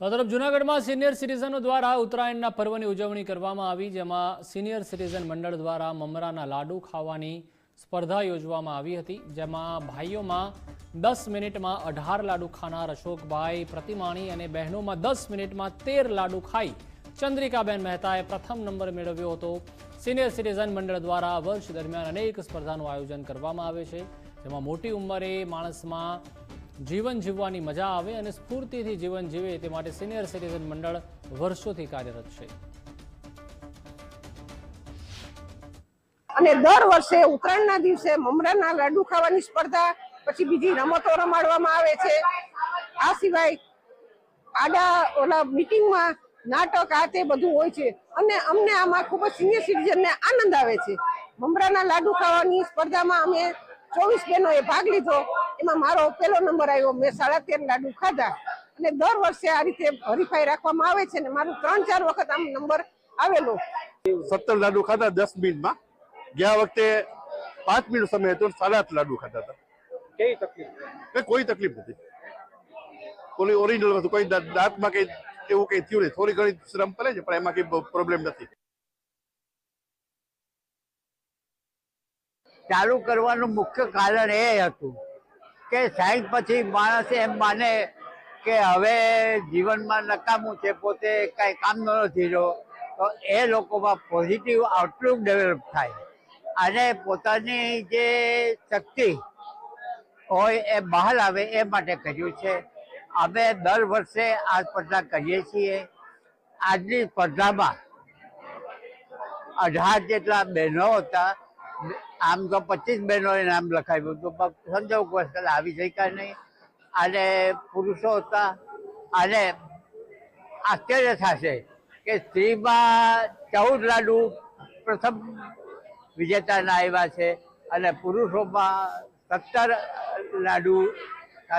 તો તરફ જૂનાગઢમાં સિનિયર સિટીઝનો દ્વારા ઉત્તરાયણના પર્વની ઉજવણી કરવામાં આવી, જેમાં સિનિયર સિટીઝન મંડળ દ્વારા મમરાના લાડુ ખાવાની સ્પર્ધા યોજવામાં આવી હતી, જેમાં ભાઈઓમાં દસ મિનિટમાં અઢાર લાડુ ખાનાર અશોકભાઈ પ્રતિમાણી અને બહેનોમાં દસ મિનિટમાં તેર લાડુ ખાઈ ચંદ્રિકાબેન મહેતાએ પ્રથમ નંબર મેળવ્યો હતો. સિનિયર સિટીઝન મંડળ દ્વારા વર્ષ દરમિયાન અનેક સ્પર્ધાનું આયોજન કરવામાં આવે છે, જેમાં મોટી ઉંમરે માણસમાં જીવન જીવવાની મજા આવે અને સ્ફૂર્તિથી જીવન જીવે તે માટે સિનિયર સિટીઝન મંડળ વર્ષોથી કાર્યરત છે. અને દર વર્ષે ઉત્તરાયણના દિવસે મમરાના લાડુ ખાવાની સ્પર્ધા, પછી બીજી રમતો રમાડવામાં આવે છે. આ સિવાય આડા ઓલા મીટિંગમાં નાટક આ તે બધું હોય છે અને અમને આમાં ખૂબ જ સિનિયર સિટીઝનને આનંદ આવે છે. મમરાના લાડુ ખાવાની સ્પર્ધામાં અમે ચોવીસ બહેનોએ ભાગ લીધો. એમાં મારો પહેલો નંબર આવ્યો. મેં સાડા તેર લાડુ ખાધા. અને દર વર્ષે આ રીતે હરીફાઈ રાખવામાં આવે છે અને મારું ત્રણ ચાર વખત આમ નંબર આવેલો. સત્તર લાડુ ખાધા દસ મિનિટમાં. ગયા વખતે પાંચ મિનિટ સમય હતો સાડા આઠ લાડુ ખાધા હતા. કઈ કોઈ તકલીફ નથી. કોઈ ઓરિજિનલ હતું કોઈ દાંતમાં કઈ એવું કઈ થયું નહીં. થોડી ઘણી શ્રમ પડે છે પણ એમાં કઈ પ્રોબ્લેમ નથી. ચાલુ કરવાનું મુખ્ય કારણ એ હતું કે સાઈઠ પછી માણસ એમ માને કે હવે જીવનમાં નકામું છે, પોતે કાંઈ કામનો નથી રહ્યો, તો એ લોકોમાં પોઝિટિવ આઉટલુક ડેવલપ થાય. અને પોતાની જે શક્તિ હોય એ બહાર આવે એ માટે કર્યું છે. અમે દર વર્ષે આ સ્પર્ધા કરીએ છીએ. આજની સ્પર્ધામાં અઢાર જેટલા બહેનો હતા. આમ તો પચીસ બહેનોએ નામ લખાવ્યું હતું. પણ સંજોગ વસ્તુ આવી શક્યા નહીં. અને પુરુષો હતા. અને આશ્ચર્ય થશે કે સ્ત્રીમાં ચૌદ લાડુ પ્રથમ વિજેતાના આવ્યા છે અને પુરુષોમાં સત્તર લાડુ